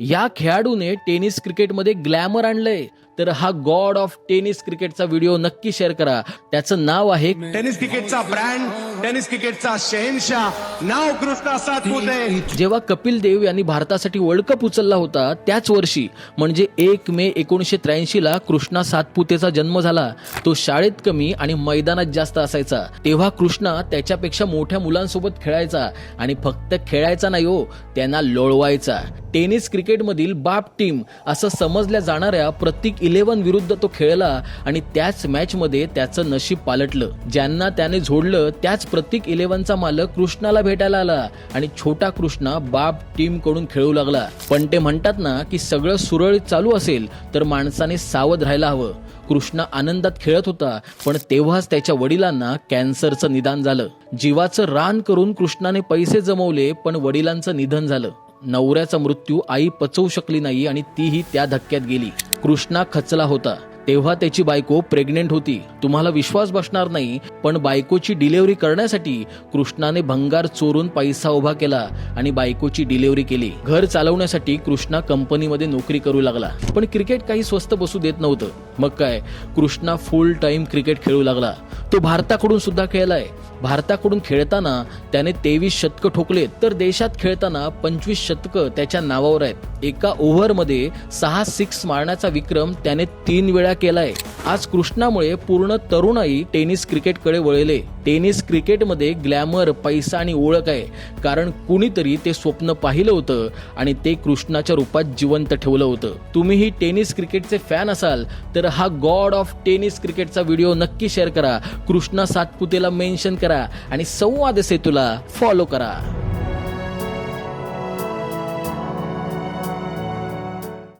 या खेळाडूने टेनिस क्रिकेटमध्ये ग्लॅमर आणलंय. तर हा गॉड ऑफ टेनिस क्रिकेटचा व्हिडिओ नक्की शेअर करा. त्याचं नाव आहे टेनिस क्रिकेटचा ब्रँड टेनिस क्रिकेटचा शहेनशाह. नाव कृष्णा सातपुते. जेव्हा कपिल देव यांनी भारतासाठी वर्ल्ड कप उचलला होता त्याच वर्षी म्हणजे एक मे एकोणीसशे त्र्याऐंशी ला कृष्णा सातपुतेचा जन्म झाला. तो शाळेत कमी आणि मैदानात जास्त असायचा. तेव्हा कृष्णा त्याच्यापेक्षा मोठ्या मुलांसोबत खेळायचा आणि फक्त खेळायचा नाही हो त्यांना लोळवायचा. टेनिस क्रिकेटमधील बाप टीम असं समजल्या जाणाऱ्या प्रत्येक इलेव्हन विरुद्ध तो खेळला आणि त्याच मॅचमध्ये त्याचं नशीब पालटलं. ज्यांना त्याने झोडलं त्याच प्रत्येक इलेव्हनचा मालक कृष्णाला भेटायला आला आणि छोटा कृष्णा बाप टीमकडून खेळू लागला. पण ते म्हणतात ना की सगळं सुरळीत चालू असेल तर माणसाने सावध राहायला हवं. कृष्णा आनंदात खेळत होता पण तेव्हाच त्याच्या वडिलांना कॅन्सरचं निदान झालं. जीवाचं रान करून कृष्णाने पैसे जमवले पण वडिलांचं निधन झालं. नवऱ्याचा मृत्यू आई पचवू शकली नाही आणि तीही त्या धक्क्यात गेली. कृष्णा खचला होता. तेव्हा त्याची बायको प्रेग्नेंट होती. तुम्हाला विश्वास बसणार नाही पण बायकोची डिलिव्हरी करण्यासाठी कृष्णाने भंगार चोरून पैसा उभा केला आणि बायकोची डिलिव्हरी केली. घर चालवण्यासाठी कृष्णा कंपनीमध्ये नोकरी करू लागला. पण क्रिकेट काही स्वस्त बसू देत नव्हतं. मग काय? कृष्णा फुल टाइम क्रिकेट खेळू लागला. तो भारताकडून सुद्धा खेळलाय. भारताकडून खेळताना त्याने तेवीस शतकं ठोकलेत तर देशात खेळताना पंचवीस शतकं त्याच्या नावावर आहेत. एका ओव्हरमध्ये सहा सिक्स मारण्याचा विक्रम त्याने तीन वेळा वेळा केलाय. आज कृष्णामुळे पूर्ण तरुणाई टेनिस क्रिकेटकडे वळले. टेनिस क्रिकेटमध्ये ग्लॅमर पैसा आणि ओळख आहे. कारण कुणीतरी ते स्वप्न पाहिलं होतं आणि ते कृष्णाच्या रूपात जिवंत ठेवलं होतं. तुम्हीही टेनिस क्रिकेटचे फॅन असाल तर हा गॉड ऑफ टेनिस क्रिकेटचा व्हिडिओ नक्की शेअर करा. कृष्णा सातपुतेला मेन्शन करा आणि संवाद सेतूला फॉलो करा.